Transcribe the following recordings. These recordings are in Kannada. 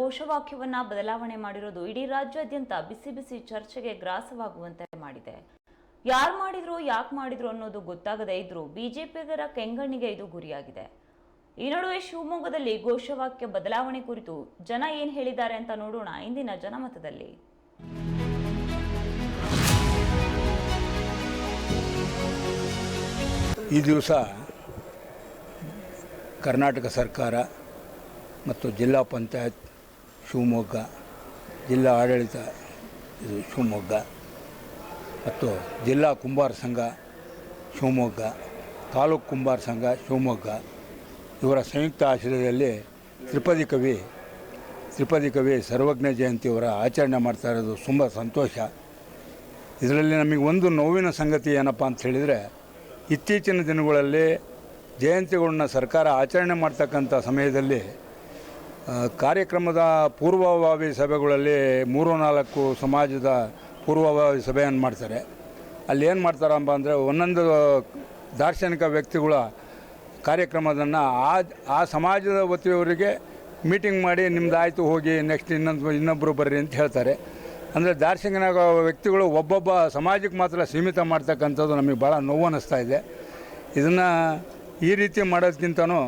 ಘೋಷವಾಕ್ಯವನ್ನ ಬದಲಾವಣೆ ಮಾಡಿರೋದು ಇಡೀ ರಾಜ್ಯಾದ್ಯಂತ ಬಿಸಿ ಬಿಸಿ ಚರ್ಚೆಗೆ ಗ್ರಾಸವಾಗುವಂತೆ ಮಾಡಿದೆ. ಯಾರು ಮಾಡಿದ್ರು, ಯಾಕೆ ಮಾಡಿದ್ರು ಅನ್ನೋದು ಗೊತ್ತಾಗದೇ ಇದ್ರೂ ಬಿಜೆಪಿಗರ ಕೆಂಗಣ್ಣಿಗೆ ಇದು ಗುರಿಯಾಗಿದೆ. ಈ ನಡುವೆ ಶಿವಮೊಗ್ಗದಲ್ಲಿ ಘೋಷವಾಕ್ಯ ಬದಲಾವಣೆ ಕುರಿತು ಜನ ಏನ್ ಹೇಳಿದ್ದಾರೆ ಅಂತ ನೋಡೋಣ ಇಂದಿನ ಜನಮತದಲ್ಲಿ. ಈ ದಿವಸ ಕರ್ನಾಟಕ ಸರ್ಕಾರ ಮತ್ತು ಜಿಲ್ಲಾ ಪಂಚಾಯತ್ ಶಿವಮೊಗ್ಗ ಜಿಲ್ಲಾ ಆಡಳಿತ ಇದು ಶಿವಮೊಗ್ಗ. ಮತ್ತು ಜಿಲ್ಲಾ ಕುಂಬಾರ ಸಂಘ ಶಿವಮೊಗ್ಗ, ತಾಲೂಕು ಕುಂಬಾರ ಸಂಘ ಶಿವಮೊಗ್ಗ. ಇವರ ಸಂಯುಕ್ತ ಆಶ್ರಯದಲ್ಲಿ ತ್ರಿಪದಿ ಕವಿ ತ್ರಿಪದಿ ಕವಿ ಸರ್ವಜ್ಞ ಜಯಂತಿಯವರ ಆಚರಣೆ ಮಾಡ್ತಾ ಇರೋದು ತುಂಬ ಸಂತೋಷ. ಇದರಲ್ಲಿ ನಮಗೆ ಒಂದು ನೋವಿನ ಸಂಗತಿ ಏನಪ್ಪ ಅಂತ ಹೇಳಿದರೆ, ಇತ್ತೀಚಿನ ದಿನಗಳಲ್ಲಿ ಜಯಂತಿಗಳನ್ನ ಸರ್ಕಾರ ಆಚರಣೆ ಮಾಡ್ತಕ್ಕಂಥ ಸಮಯದಲ್ಲಿ ಕಾರ್ಯಕ್ರಮದ ಪೂರ್ವಭಾವಿ ಸಭೆಗಳಲ್ಲಿ ಮೂರು ನಾಲ್ಕು ಸಮಾಜದ ಪೂರ್ವಭಾವಿ ಸಭೆಯನ್ನು ಮಾಡ್ತಾರೆ. ಅಲ್ಲಿ ಏನು ಮಾಡ್ತಾರಪ್ಪ ಅಂದರೆ ಒಂದೊಂದು ದಾರ್ಶನಿಕ ವ್ಯಕ್ತಿಗಳ ಕಾರ್ಯಕ್ರಮದನ್ನು ಆ ಆ ಸಮಾಜದ ವತಿಯವರಿಗೆ ಮೀಟಿಂಗ್ ಮಾಡಿ ನಿಮ್ದು ಆಯಿತು ಹೋಗಿ ನೆಕ್ಸ್ಟ್ ಇನ್ನೊಂದು ಇನ್ನೊಬ್ಬರು ಬರ್ರಿ ಅಂತ ಹೇಳ್ತಾರೆ. ಅಂದರೆ ದಾರ್ಶನಿಕ ವ್ಯಕ್ತಿಗಳು ಒಬ್ಬೊಬ್ಬ ಸಮಾಜಕ್ಕೆ ಮಾತ್ರ ಸೀಮಿತ ಮಾಡ್ತಕ್ಕಂಥದ್ದು ನಮಗೆ ಭಾಳ ನೋವು ಅನ್ನಿಸ್ತಾ ಇದೆ. ಇದನ್ನು ಈ ರೀತಿ ಮಾಡೋದಕ್ಕಿಂತನೂ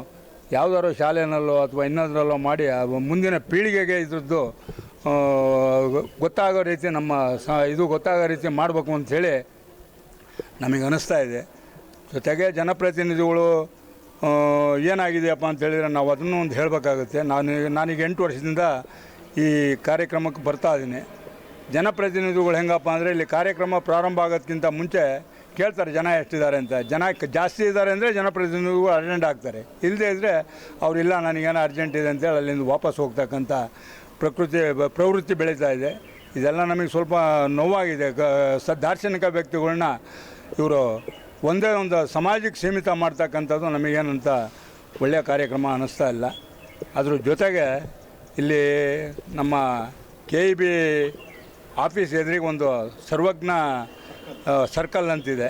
ಯಾವುದಾದ್ರು ಶಾಲೆಯಲ್ಲೋ ಅಥವಾ ಇನ್ನೊಂದರಲ್ಲೋ ಮಾಡಿ ಮುಂದಿನ ಪೀಳಿಗೆಗೆ ಇದ್ರದ್ದು ಗೊತ್ತಾಗೋ ರೀತಿ ನಮ್ಮ ಸ, ಇದು ಗೊತ್ತಾಗೋ ರೀತಿ ಮಾಡಬೇಕು ಅಂಥೇಳಿ ನಮಗೆ ಅನ್ನಿಸ್ತಾ ಇದೆ. ಜೊತೆಗೆ ಜನಪ್ರತಿನಿಧಿಗಳು ಏನಾಗಿದೆಯಪ್ಪ ಅಂತ ಹೇಳಿದರೆ ನಾವು ಅದನ್ನು ಒಂದು ಹೇಳಬೇಕಾಗುತ್ತೆ. ನಾನು ನಾನೀಗ ಎಂಟು ವರ್ಷದಿಂದ ಈ ಕಾರ್ಯಕ್ರಮಕ್ಕೆ ಬರ್ತಾ ಇದ್ದೀನಿ. ಜನಪ್ರತಿನಿಧಿಗಳು ಹೆಂಗಪ್ಪ ಅಂದರೆ ಇಲ್ಲಿ ಕಾರ್ಯಕ್ರಮ ಪ್ರಾರಂಭ ಆಗೋದಕ್ಕಿಂತ ಮುಂಚೆ ಕೇಳ್ತಾರೆ, ಜನ ಎಷ್ಟಿದ್ದಾರೆ ಅಂತ. ಜನ ಜಾಸ್ತಿ ಇದ್ದಾರೆ ಅಂದರೆ ಜನಪ್ರತಿನಿಧಿಗಳು ಅರ್ಜೆಂಟ್ ಆಗ್ತಾರೆ. ಇಲ್ಲದೆ ಇದ್ದರೆ ಅವರಿಲ್ಲ ನನಗೇನೋ ಅರ್ಜೆಂಟ್ ಇದೆ ಅಂತೇಳಿ ಅಲ್ಲಿಂದ ವಾಪಸ್ ಹೋಗ್ತಕ್ಕಂಥ ಪ್ರಕೃತಿ, ಪ್ರವೃತ್ತಿ ಬೆಳೀತಾ ಇದೆ. ಇದೆಲ್ಲ ನಮಗೆ ಸ್ವಲ್ಪ ನೋವಾಗಿದೆ. ಸ, ದಾರ್ಶನಿಕ ವ್ಯಕ್ತಿಗಳನ್ನ ಇವರು ಒಂದೇ ಒಂದು ಸಮಾಜಕ್ಕೆ ಸೀಮಿತ ಮಾಡ್ತಕ್ಕಂಥದ್ದು ನಮಗೇನಂತ ಒಳ್ಳೆಯ ಕಾರ್ಯಕ್ರಮ ಅನ್ನಿಸ್ತಾ ಇಲ್ಲ. ಅದ್ರ ಜೊತೆಗೆ ಇಲ್ಲಿ ನಮ್ಮ ಕೆ ಇ ಬಿ ಆಫೀಸ್ ಎದುರಿಗೆ ಒಂದು ಸರ್ವಜ್ಞ ಸರ್ಕಲ್ ಅಂತಿದೆ.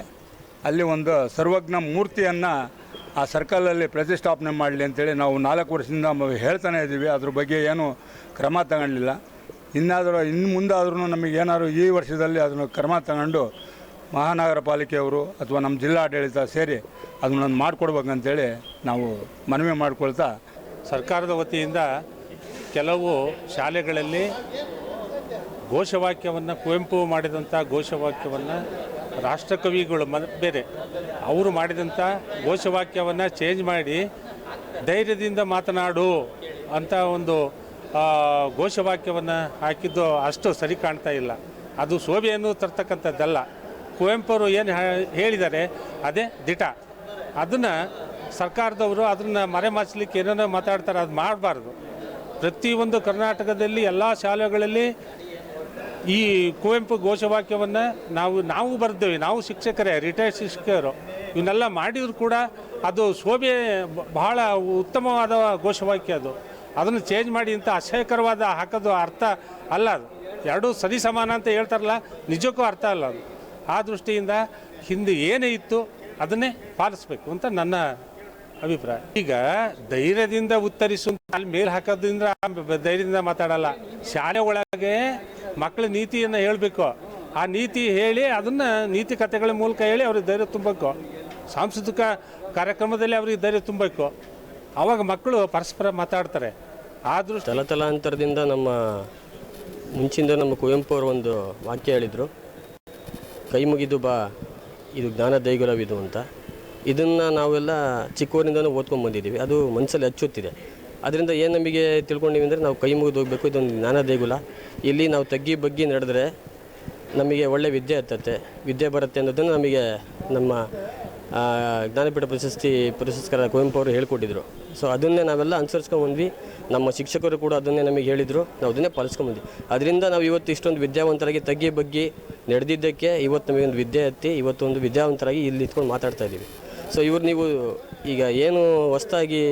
ಅಲ್ಲಿ ಒಂದು ಸರ್ವಜ್ಞ ಮೂರ್ತಿಯನ್ನು ಆ ಸರ್ಕಲಲ್ಲಿ ಪ್ರತಿಷ್ಠಾಪನೆ ಮಾಡಲಿ ಅಂತೇಳಿ ನಾವು ನಾಲ್ಕು ವರ್ಷದಿಂದ ಹೇಳ್ತಾನೆ ಇದ್ದೀವಿ. ಅದ್ರ ಬಗ್ಗೆ ಏನು ಕ್ರಮ ತಗೊಂಡಿಲ್ಲ. ಇನ್ನಾದರೂ ಇನ್ನು ಮುಂದಾದ್ರೂ ನಮಗೆ ಏನಾದ್ರು ಈ ವರ್ಷದಲ್ಲಿ ಅದನ್ನು ಕ್ರಮ ತಗೊಂಡು ಮಹಾನಗರ ಪಾಲಿಕೆಯವರು ಅಥವಾ ನಮ್ಮ ಜಿಲ್ಲಾಡಳಿತ ಸೇರಿ ಅದನ್ನೊಂದು ಮಾಡಿಕೊಡ್ಬೇಕಂತೇಳಿ ನಾವು ಮನವಿ ಮಾಡಿಕೊಳ್ತಾ ಸರ್ಕಾರದ ವತಿಯಿಂದ ಕೆಲವು ಶಾಲೆಗಳಲ್ಲಿ ಘೋಷವಾಕ್ಯವನ್ನು, ಕುವೆಂಪು ಮಾಡಿದಂಥ ಘೋಷವಾಕ್ಯವನ್ನು ರಾಷ್ಟ್ರಕವಿಗಳು ಮ, ಬೇರೆ, ಅವರು ಮಾಡಿದಂಥ ಘೋಷವಾಕ್ಯವನ್ನು ಚೇಂಜ್ ಮಾಡಿ ಧೈರ್ಯದಿಂದ ಮಾತನಾಡು ಅಂತ ಒಂದು ಘೋಷವಾಕ್ಯವನ್ನು ಹಾಕಿದ್ದು ಅಷ್ಟು ಸರಿ ಕಾಣ್ತಾ ಇಲ್ಲ. ಅದು ಶೋಭೆಯನ್ನು ತರ್ತಕ್ಕಂಥದ್ದಲ್ಲ. ಕುವೆಂಪುರು ಏನು ಹೇಳಿದ್ದಾರೆ, ಅದೇ ದಿಟ. ಅದನ್ನು ಸರ್ಕಾರದವರು ಅದನ್ನು ಮರೆಮಾಚಲಿಕ್ಕೆ ಏನೇನೋ ಮಾತಾಡ್ತಾರೆ, ಅದು ಮಾಡಬಾರ್ದು. ಪ್ರತಿಯೊಂದು ಕರ್ನಾಟಕದಲ್ಲಿ ಎಲ್ಲ ಶಾಲೆಗಳಲ್ಲಿ ಈ ಕುವೆಂಪು ಘೋಷವಾಕ್ಯವನ್ನು ನಾವು ನಾವು ಬರೆದೇವೆ. ನಾವು ಶಿಕ್ಷಕರೇ ರಿಟೈರ್ಡ್ ಶಿಕ್ಷಕರು. ಇವನ್ನೆಲ್ಲ ಮಾಡಿದ್ರು ಕೂಡ ಅದು ಶೋಭೆ ಬಹಳ ಉತ್ತಮವಾದ ಘೋಷವಾಕ್ಯ ಅದು. ಅದನ್ನು ಚೇಂಜ್ ಮಾಡಿ ಇಂಥ ಅಸಹ್ಯಕರವಾದ ಹಾಕೋದು ಅರ್ಥ ಅಲ್ಲ ಅದು. ಎರಡೂ ಸರಿ ಸಮಾನ ಅಂತ ಹೇಳ್ತಾರಲ್ಲ, ನಿಜಕ್ಕೂ ಅರ್ಥ ಅಲ್ಲ ಅದು. ಆ ದೃಷ್ಟಿಯಿಂದ ಹಿಂದೆ ಏನೇ ಇತ್ತು ಅದನ್ನೇ ಪಾಲಿಸ್ಬೇಕು ಅಂತ ನನ್ನ ಅಭಿಪ್ರಾಯ. ಈಗ ಧೈರ್ಯದಿಂದ ಉತ್ತರಿಸು, ಅಲ್ಲಿ ಮೇಲೆ ಹಾಕೋದ್ರಿಂದ ಧೈರ್ಯದಿಂದ ಮಾತಾಡಲ್ಲ. ಶಾಲೆ ಒಳಗೆ ಮಕ್ಕಳ ನೀತಿಯನ್ನು ಹೇಳಬೇಕು. ಆ ನೀತಿ ಹೇಳಿ ಅದನ್ನು ನೀತಿ ಕಥೆಗಳ ಮೂಲಕ ಹೇಳಿ ಅವ್ರಿಗೆ ಧೈರ್ಯ ತುಂಬಬೇಕು. ಸಾಂಸ್ಕೃತಿಕ ಕಾರ್ಯಕ್ರಮದಲ್ಲಿ ಅವ್ರಿಗೆ ಧೈರ್ಯ ತುಂಬಬೇಕು. ಆವಾಗ ಮಕ್ಕಳು ಪರಸ್ಪರ ಮಾತಾಡ್ತಾರೆ. ಆದರೂ ತಲತಲಾಂತರದಿಂದ ನಮ್ಮ ಮುಂಚಿಂದ ನಮ್ಮ ಕುವೆಂಪು ಅವರು ಒಂದು ವಾಕ್ಯ ಹೇಳಿದರು. ಕೈ ಮುಗಿದು ಬಾ, ಇದು ಜ್ಞಾನ ದೈಗುಲವಿದು ಅಂತ. ಇದನ್ನು ನಾವೆಲ್ಲ ಚಿಕ್ಕವರಿಂದ ಓದ್ಕೊಂಡು ಬಂದಿದ್ದೀವಿ. ಅದು ಮನಸ್ಸಲ್ಲಿ ಹಚ್ಚುತ್ತಿದೆ ಅದರಿಂದ ಏನು ನಮಗೆ ತಿಳ್ಕೊಂಡಿವಿ ಅಂದರೆ ನಾವು ಕೈ ಮುಗಿದು ಹೋಗಬೇಕು, ಇದೊಂದು ಜ್ಞಾನ ದೇಗುಲ. ಇಲ್ಲಿ ನಾವು ತಗ್ಗಿ ಬಗ್ಗಿ ನಡೆದ್ರೆ ನಮಗೆ ಒಳ್ಳೆ ವಿದ್ಯೆ ಹತ್ತತ್ತೆ ವಿದ್ಯೆ ಬರುತ್ತೆ ಅನ್ನೋದನ್ನು ನಮಗೆ ನಮ್ಮ ಜ್ಞಾನಪೀಠ ಪ್ರಶಸ್ತಿ ಪುರಸ್ಕಾರ ಕುವೆಂಪು ಅವರು ಹೇಳ್ಕೊಟ್ಟಿದ್ರು. ಸೊ ಅದನ್ನೇ ನಾವೆಲ್ಲ ಅನುಸರಿಸ್ಕೊಂಡು ಬಂದ್ವಿ. ನಮ್ಮ ಶಿಕ್ಷಕರು ಕೂಡ ಅದನ್ನೇ ನಮಗೆ ಹೇಳಿದರು. ನಾವು ಅದನ್ನೇ ಪಾಲಿಸ್ಕೊಂಡ್ಬಂದ್ವಿ ಅದರಿಂದ ನಾವು ಇವತ್ತು ಇಷ್ಟೊಂದು ವಿದ್ಯಾವಂತರಾಗಿ ತಗ್ಗಿ ಬಗ್ಗಿ ನಡೆದಿದ್ದಕ್ಕೆ ಇವತ್ತು ನಮಗೆ ಒಂದು ವಿದ್ಯೆ ಹತ್ತಿ ಇವತ್ತೊಂದು ವಿದ್ಯಾವಂತರಾಗಿ ಇಲ್ಲಿ ನಿಂತ್ಕೊಂಡು ಮಾತಾಡ್ತಾ ಇದ್ದೀವಿ ಸೊ ಇವ್ರು ನೀವು ಈಗ ಏನು ಹೊಸ್ದಾಗಿ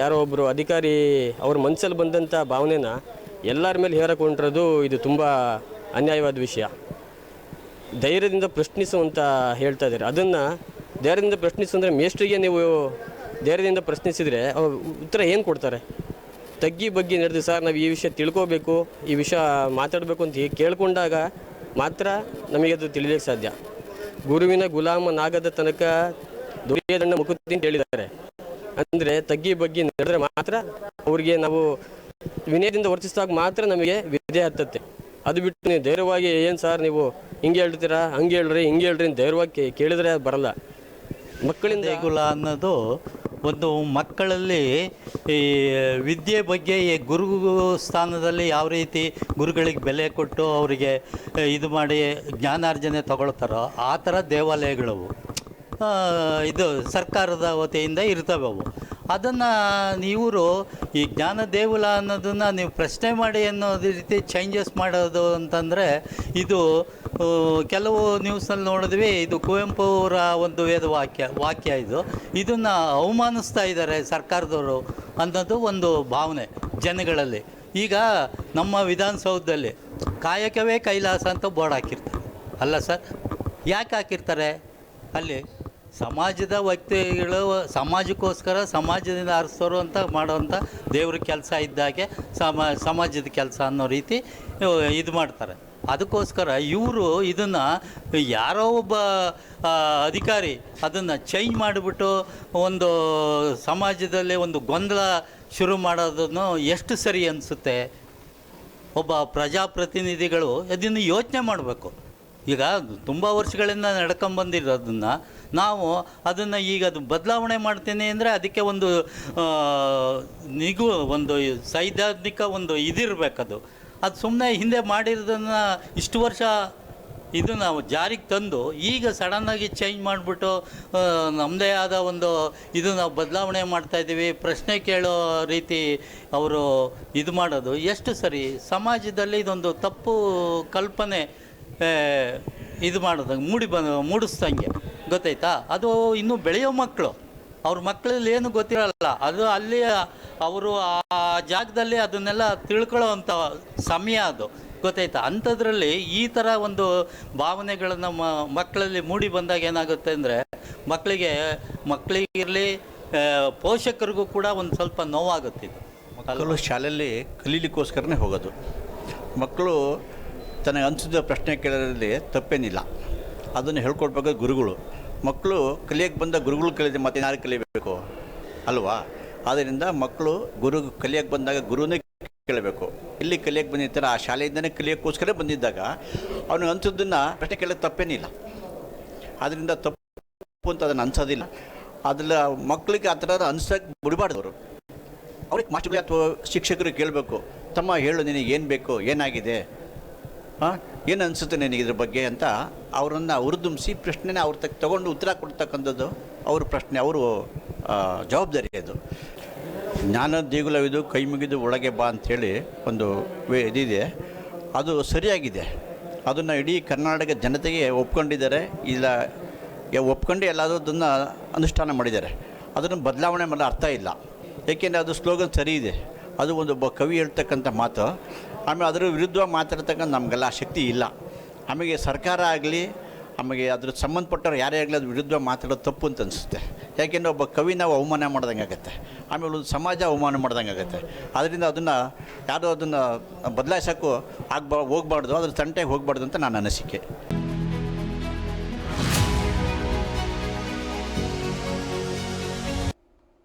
ಯಾರೋ ಒಬ್ಬರು ಅಧಿಕಾರಿ ಅವ್ರ ಮನಸ್ಸಲ್ಲಿ ಬಂದಂಥ ಭಾವನೆನ ಎಲ್ಲರ ಮೇಲೆ ಹೇರಕೊಂಡಿರೋದು ಇದು ತುಂಬ ಅನ್ಯಾಯವಾದ ವಿಷಯ. ಧೈರ್ಯದಿಂದ ಪ್ರಶ್ನಿಸು ಅಂತ ಹೇಳ್ತಾ ಇದ್ದಾರೆ. ಅದನ್ನು ಧೈರ್ಯದಿಂದ ಪ್ರಶ್ನಿಸು ಅಂದರೆ ಮೇಷ್ಟ್ರಿಗೆ ನೀವು ಧೈರ್ಯದಿಂದ ಪ್ರಶ್ನಿಸಿದರೆ ಅವ್ರು ಉತ್ತರ ಏನು ಕೊಡ್ತಾರೆ? ತಗ್ಗಿ ಬಗ್ಗೆ ನಡೆದು ಸರ್ ನಾವು ಈ ವಿಷಯ ತಿಳ್ಕೋಬೇಕು, ಈ ವಿಷಯ ಮಾತಾಡಬೇಕು ಅಂತ ಕೇಳಿಕೊಂಡಾಗ ಮಾತ್ರ ನಮಗೆ ಅದು ತಿಳಿಲಿಕ್ಕೆ ಸಾಧ್ಯ. ಗುರುವಿನ ಗುಲಾಮನಾಗದ ತನಕ ದುರ್ಯೋಧನ ಮುಕುತಿ ಅಂತ ಹೇಳಿದ್ದಾರೆ. ಅಂದರೆ ತಗ್ಗಿ ಬಗ್ಗೆ ನಡೆದ್ರೆ ಮಾತ್ರ ಅವರಿಗೆ ನಾವು ವಿನಯದಿಂದ ವರ್ತಿಸಿದಾಗ ಮಾತ್ರ ನಮಗೆ ವಿದ್ಯೆ ಹತ್ತತ್ತೆ. ಅದು ಬಿಟ್ಟು ನೀವು ಧೈರ್ಯವಾಗಿ ಏನು ಸರ್ ನೀವು ಹಿಂಗೆ ಹೇಳ್ತೀರಾ, ಹಂಗೆ ಹೇಳ್ರಿ, ಹಿಂಗೆ ಹೇಳ್ರಿ ಧೈರ್ಯವಾಗಿ ಕೇಳಿದ್ರೆ ಬರಲ್ಲ. ಮಕ್ಕಳಿಂದ ದೇಗುಲ ಅನ್ನೋದು ಒಂದು ಮಕ್ಕಳಲ್ಲಿ ಈ ವಿದ್ಯೆ ಬಗ್ಗೆ ಈ ಗುರು ಸ್ಥಾನದಲ್ಲಿ ಯಾವ ರೀತಿ ಗುರುಗಳಿಗೆ ಬೆಲೆ ಕೊಟ್ಟು ಅವರಿಗೆ ಇದು ಮಾಡಿ ಜ್ಞಾನಾರ್ಜನೆ ತಗೊಳ್ತಾರೋ ಆ ಥರ ದೇವಾಲಯಗಳವು. ಇದು ಸರ್ಕಾರದ ವತಿಯಿಂದ ಇರ್ತವೆ ಅವು ಅದನ್ನು ಇವರು ಈ ಜ್ಞಾನ ದೇಗುಲ ಅನ್ನೋದನ್ನು ನೀವು ಪ್ರಶ್ನೆ ಮಾಡಿ ಅನ್ನೋದು ರೀತಿ ಚೇಂಜಸ್ ಮಾಡೋದು ಅಂತಂದರೆ ಇದು ಕೆಲವು ನ್ಯೂಸಲ್ಲಿ ನೋಡಿದ್ವಿ, ಇದು ಕುವೆಂಪು ಅವರ ಒಂದು ವೇದವಾಕ್ಯ ವಾಕ್ಯ ಇದು. ಇದನ್ನು ಅವಮಾನಿಸ್ತಾ ಇದ್ದಾರೆ ಸರ್ಕಾರದವರು ಅನ್ನೋದು ಒಂದು ಭಾವನೆ ಜನಗಳಲ್ಲಿ. ಈಗ ನಮ್ಮ ವಿಧಾನಸೌಧದಲ್ಲಿ ಕಾಯಕವೇ ಕೈಲಾಸ ಅಂತ ಬೋರ್ಡ್ ಹಾಕಿರ್ತಾರೆ. ಅಲ್ಲ ಸರ್ ಯಾಕೆ ಹಾಕಿರ್ತಾರೆ ಅಲ್ಲಿ? ಸಮಾಜದ ವ್ಯಕ್ತಿಗಳು ಸಮಾಜಕ್ಕೋಸ್ಕರ ಸಮಾಜದಿಂದ ಆರಿಸೋರು ಅಂತ ಮಾಡುವಂಥ ದೇವ್ರ ಕೆಲಸ ಇದ್ದಾಗೆ ಸಮ, ಸಮಾಜದ ಕೆಲಸ ಅನ್ನೋ ರೀತಿ ಇದು ಮಾಡ್ತಾರೆ. ಅದಕ್ಕೋಸ್ಕರ ಇವರು ಇದನ್ನು ಯಾರೋ ಒಬ್ಬ ಅಧಿಕಾರಿ ಅದನ್ನು ಚೇಂಜ್ ಮಾಡಿಬಿಟ್ಟು ಒಂದು ಸಮಾಜದಲ್ಲಿ ಒಂದು ಗೊಂದಲ ಶುರು ಮಾಡೋದನ್ನು ಎಷ್ಟು ಸರಿ ಅನಿಸುತ್ತೆ? ಒಬ್ಬ ಪ್ರಜಾಪ್ರತಿನಿಧಿಗಳು ಇದನ್ನು ಯೋಚನೆ ಮಾಡಬೇಕು. ಈಗ ತುಂಬ ವರ್ಷಗಳಿಂದ ನಡ್ಕೊಂಬಂದಿರೋದನ್ನು ನಾವು ಅದನ್ನು ಈಗ ಅದು ಬದಲಾವಣೆ ಮಾಡ್ತೀನಿ ಅಂದರೆ ಅದಕ್ಕೆ ಒಂದು ನಿಗು, ಒಂದು ಸೈದ್ಧಾಂತಿಕ ಒಂದು ಇದಿರಬೇಕದು. ಅದು ಸುಮ್ಮನೆ ಹಿಂದೆ ಮಾಡಿರೋದನ್ನು ಇಷ್ಟು ವರ್ಷ ಇದು ನಾವು ಜಾರಿಗೆ ತಂದು ಈಗ ಸಡನ್ನಾಗಿ ಚೇಂಜ್ ಮಾಡಿಬಿಟ್ಟು ನಮ್ಮದೇ ಆದ ಒಂದು ಇದು ನಾವು ಬದಲಾವಣೆ ಮಾಡ್ತಾಯಿದ್ದೀವಿ ಪ್ರಶ್ನೆ ಕೇಳೋ ರೀತಿ ಅವರು ಇದು ಮಾಡೋದು. ಎಷ್ಟು ಸರಿ ಸಮಾಜದಲ್ಲಿ ಇದೊಂದು ತಪ್ಪು ಕಲ್ಪನೆ ಇದು ಮಾಡೋದಂಗೆ ಮೂಡಿ ಬಂದ ಮೂಡಿಸ್ದಂಗೆ. ಗೊತ್ತಾಯ್ತಾ? ಅದು ಇನ್ನೂ ಬೆಳೆಯೋ ಮಕ್ಕಳು ಅವ್ರ ಮಕ್ಕಳಲ್ಲಿ ಏನು ಗೊತ್ತಿರಲ್ಲ. ಅದು ಅಲ್ಲಿ ಅವರು ಆ ಜಾಗದಲ್ಲಿ ಅದನ್ನೆಲ್ಲ ತಿಳ್ಕೊಳ್ಳೋ ಅಂಥ ಸಮಯ ಅದು. ಗೊತ್ತಾಯ್ತಾ? ಅಂಥದ್ರಲ್ಲಿ ಈ ಥರ ಒಂದು ಭಾವನೆಗಳನ್ನು ಮಕ್ಕಳಲ್ಲಿ ಮೂಡಿ ಬಂದಾಗ ಏನಾಗುತ್ತೆ ಅಂದರೆ ಮಕ್ಕಳಿಗೆ ಮಕ್ಕಳಿಗಿರಲಿ ಪೋಷಕರಿಗೂ ಕೂಡ ಒಂದು ಸ್ವಲ್ಪ ನೋವಾಗುತ್ತೆ ಮಕ್ಕಳು ಶಾಲೆಯಲ್ಲಿ ಕಲೀಲಿಕ್ಕೋಸ್ಕರನೇ ಹೋಗೋದು. ಮಕ್ಕಳು ತನಗೆ ಅನಿಸಿದ ಪ್ರಶ್ನೆ ಕೇಳೋದ್ರಲ್ಲಿ ತಪ್ಪೇನಿಲ್ಲ. ಅದನ್ನು ಹೇಳ್ಕೊಡ್ಬೇಕು ಗುರುಗಳು. ಮಕ್ಕಳು ಕಲಿಯಕ್ಕೆ ಬಂದ ಗುರುಗಳು ಕಲಿದ್ರೆ ಮತ್ತೆ ಯಾರು ಕಲಿಬೇಕು? ಅಲ್ವಾ? ಆದ್ದರಿಂದ ಮಕ್ಕಳು ಗುರು ಕಲಿಯಕ್ಕೆ ಬಂದಾಗ ಗುರುನೇ ಕೇಳಬೇಕು. ಇಲ್ಲಿ ಕಲಿಯಕ್ಕೆ ಬಂದಿರ್ತಾರೆ, ಆ ಶಾಲೆಯಿಂದನೇ ಕಲಿಯೋಕ್ಕೋಸ್ಕರ ಬಂದಿದ್ದಾಗ ಅವನು ಅನ್ಸೋದನ್ನು ಪ್ರಶ್ನೆ ಕೇಳೋದು ತಪ್ಪೇನಿಲ್ಲ. ಆದ್ದರಿಂದ ತಪ್ಪು ಅಂತ ಅದನ್ನು ಅನ್ಸೋದಿಲ್ಲ. ಅದ್ರಲ್ಲಿ ಮಕ್ಕಳಿಗೆ ಆ ಥರ ಅನ್ಸಕ್ಕೆ ಬಿಡಬಾರ್ದು ಅವರು. ಅವ್ರಿಗೆ ಮಾಸ್ಟರ್ಗಳು ಅಥವಾ ಶಿಕ್ಷಕರು ಕೇಳಬೇಕು, ತಮ್ಮ ಹೇಳು ನಿನಗೆ ಏನು ಬೇಕು, ಏನಾಗಿದೆ? ಏನು ಅನಿಸುತ್ತೆ ನಿನಗೆ ಇದ್ರ ಬಗ್ಗೆ ಅಂತ ಅವರನ್ನು ಹುರಿದುಂಬಿಸಿ ಪ್ರಶ್ನೆನ ಅವ್ರ ತಕ್ಕ ತೊಗೊಂಡು ಉತ್ತರ ಕೊಡ್ತಕ್ಕಂಥದ್ದು ಅವ್ರ ಪ್ರಶ್ನೆ, ಅವರು ಜವಾಬ್ದಾರಿ ಅದು. ಜ್ಞಾನ ದೇಗುಲವಿದು, ಕೈ ಮುಗಿದು ಒಳಗೆ ಬಾ ಅಂಥೇಳಿ ಒಂದು ವೇ ಇದಿದೆ. ಅದು ಸರಿಯಾಗಿದೆ. ಅದನ್ನು ಇಡೀ ಕರ್ನಾಟಕ ಜನತೆಗೆ ಒಪ್ಕೊಂಡಿದ್ದಾರೆ. ಇಲ್ಲ ಒಪ್ಕೊಂಡು ಎಲ್ಲಾದರೂ ಅದನ್ನು ಅನುಷ್ಠಾನ ಮಾಡಿದ್ದಾರೆ. ಅದನ್ನು ಬದಲಾವಣೆ ಮೇಲೆ ಅರ್ಥ ಇಲ್ಲ. ಏಕೆಂದರೆ ಅದು ಸ್ಲೋಗನ್ ಸರಿ ಇದೆ ಅದು ಒಂದು ಕವಿ ಹೇಳ್ತಕ್ಕಂಥ ಮಾತು. ಆಮೇಲೆ ಅದರ ವಿರುದ್ಧವಾಗಿ ಮಾತಾಡ್ತಕ್ಕಂಥ ನಮಗೆಲ್ಲ ಶಕ್ತಿ ಇಲ್ಲ. ಆಮೇಲೆ ಸರ್ಕಾರ ಆಗಲಿ ಆಮೇಲೆ ಅದ್ರ ಸಂಬಂಧಪಟ್ಟವ್ರು ಯಾರೇ ಆಗಲಿ ಅದ್ರ ವಿರುದ್ಧ ಮಾತಾಡೋದು ತಪ್ಪು ಅಂತ ಅನಿಸುತ್ತೆ. ಯಾಕೆಂದರೆ ಒಬ್ಬ ಕವಿ ನಾವು ಅವಮಾನ ಮಾಡ್ದಂಗೆ ಆಗುತ್ತೆ. ಆಮೇಲೆ ಒಂದು ಸಮಾಜ ಅವಮಾನ ಮಾಡ್ದಂಗೆ ಆಗುತ್ತೆ. ಅದರಿಂದ ಅದನ್ನು ಯಾರು ಅದನ್ನು ಬದಲಾಯಿಸೋಕ್ಕೂ ಆಗ್ಬಾ ಹೋಗ್ಬಾರ್ದು, ಅದ್ರ ತಂಟೆಗೆ ಹೋಗ್ಬಾರ್ದು ಅಂತ ನನ್ನ ಅನಿಸಿಕೆ.